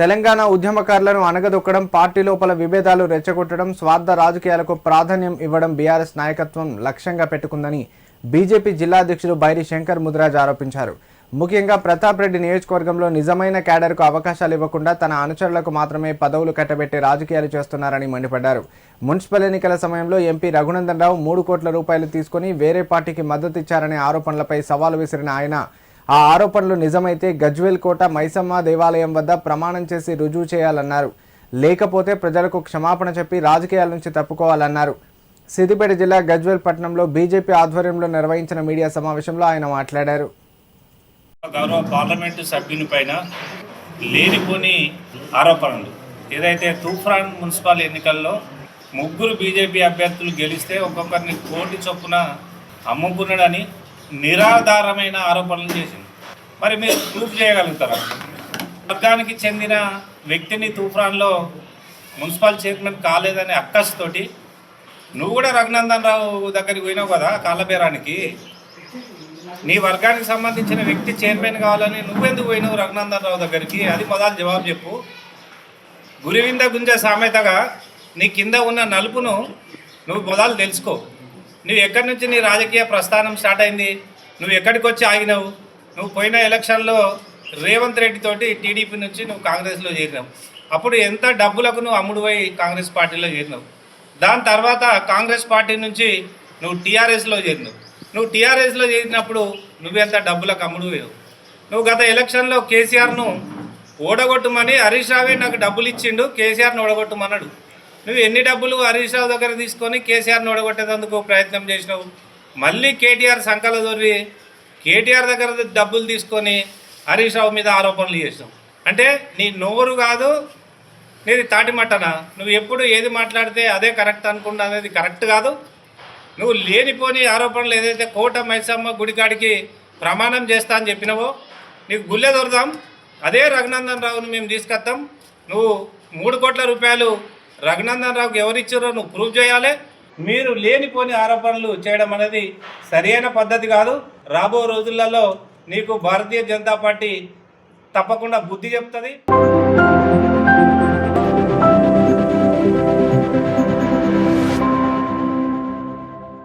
Telangana ఉద్యమకారులను అణగదొక్కడం party లోపల విభేదాలు రెచ్చగొట్టడం స్వార్థ రాజకీయాలకు ప్రాధాన్యం ఇవ్వడం బీఆర్ఎస్ నాయకత్వం లక్ష్యంగా పెట్టుకుందని బీజేపీ జిల్లా అధ్యక్షుడు బైరి శంకర్ ముద్రాజ్ ఆరోపించారు. ముఖ్యంగా ప్రతాప్ రెడ్డి నియోజకవర్గంలో నిజమైన క్యాడర్కు అవకాశాలు ఇవ్వకుండా తన అనుచరులకు మాత్రమే పదవులు కట్టబెట్టి రాజకీయాలు చేస్తున్నారని మండిపడ్డారు. మున్సిపల్ ఎన్నికల సమయంలో ఎంపీ రఘునందన్ రావు మూడు కోట్ల రూపాయలు తీసుకుని వేరే పార్టీకి మద్దతు ఇచ్చారనే ఆరోపణలపై సవాలు విసిరిన ఆయన ఆ ఆరోపణలు నిజమైతే గజ్వేల్ కోట మైసమ్మ దేవాలయం వద్ద ప్రమాణం చేసి రుజువు చేయాలన్నారు. లేకపోతే ప్రజలకు క్షమాపణ చెప్పి రాజకీయాల నుంచి తప్పుకోవాలన్నారు. సిద్దిపేట జిల్లా గజ్వేల్ పట్టణంలో బీజేపీ ఆధ్వర్యంలో నిర్వహించిన మీడియా సమావేశంలో ఆయన మాట్లాడారు. గౌరవ పార్లమెంటు సభ్యుని పైన లేనిపోని ఆరోపణలు. ఏదైతే తూఫాన్ మున్సిపల్ ఎన్నికల్లో ముగ్గురు బీజేపీ అభ్యర్థులు గెలిస్తే ఒక్కొక్కరిని కోటి చొప్పున అమ్ముకున్నాడని నిరాధారమైన ఆరోపణలు చేసింది. మరి మీరు ప్రూఫ్ చేయగలుగుతారా? వర్గానికి చెందిన వ్యక్తిని తూఫాన్లో మున్సిపల్ చైర్మన్ కాలేదనే అక్కస్తోటి నువ్వు కూడా రఘునందన్ రావు దగ్గరికి పోయినావు కదా కాళ్ళబేరానికి. నీ వర్గానికి సంబంధించిన వ్యక్తి చైర్మన్ కావాలని నువ్వెందుకు పోయినావు రఘునందన్ రావు దగ్గరికి? అది మొదలు జవాబు చెప్పు. గురివింద గుంజ సామెతగా నీ కింద ఉన్న నలుపును నువ్వు మొదలు తెలుసుకో. నువ్వు ఎక్కడి నుంచి నీ రాజకీయ ప్రస్థానం స్టార్ట్ అయింది? నువ్వు ఎక్కడికి వచ్చి ఆగినావు? నువ్వు పోయిన ఎలక్షన్లో రేవంత్ రెడ్డితోటి టీడీపీ నుంచి నువ్వు కాంగ్రెస్లో చేరినావు. అప్పుడు ఎంత డబ్బులకు నువ్వు అమ్ముడుపోయి కాంగ్రెస్ పార్టీలో చేరినావు? దాని తర్వాత కాంగ్రెస్ పార్టీ నుంచి నువ్వు టీఆర్ఎస్లో చేరినావు. నువ్వు టీఆర్ఎస్లో చేరినప్పుడు నువ్వెంత డబ్బులకు అమ్ముడు పోయావు? నువ్వు గత ఎలక్షన్లో కేసీఆర్ను ఓడగొట్టమని హరీష్ రావే నాకు డబ్బులు ఇచ్చిండు కేసీఆర్ను ఓడగొట్టమన్నాడు. నువ్వు ఎన్ని డబ్బులు హరీష్ రావు దగ్గర తీసుకొని కేసీఆర్ని ఓడగొట్టేందుకు ప్రయత్నం చేసినావు? మళ్ళీ కేటీఆర్ సంకల దొరి కేటీఆర్ దగ్గర డబ్బులు తీసుకొని హరీష్ రావు మీద ఆరోపణలు చేసినావు. అంటే నీ నోరు కాదు నీది తాటిమట్టనా నువ్వు ఎప్పుడు ఏది మాట్లాడితే అదే కరెక్ట్ అనుకుంటా అనేది కరెక్ట్ కాదు. నువ్వు లేనిపోని ఆరోపణలు ఏదైతే కోట మైసమ్మ గుడికాడికి ప్రమాణం చేస్తా అని చెప్పినవో నీకు గుళ్ళె దొరదాం. అదే రఘునందన్ రావుని మేము తీసుకొస్తాం. నువ్వు మూడు కోట్ల రూపాయలు రఘునందన్ రావుకి ఎవరిచ్చారో నువ్వు ప్రూవ్ చేయాలి. మీరు లేనిపోని ఆరోపణలు చేయడం అనేది సరైన పద్ధతి కాదు. రాబో రోజులలో నీకు భారతీయ జనతా పార్టీ తప్పకుండా బుద్ధి చెప్తుంది.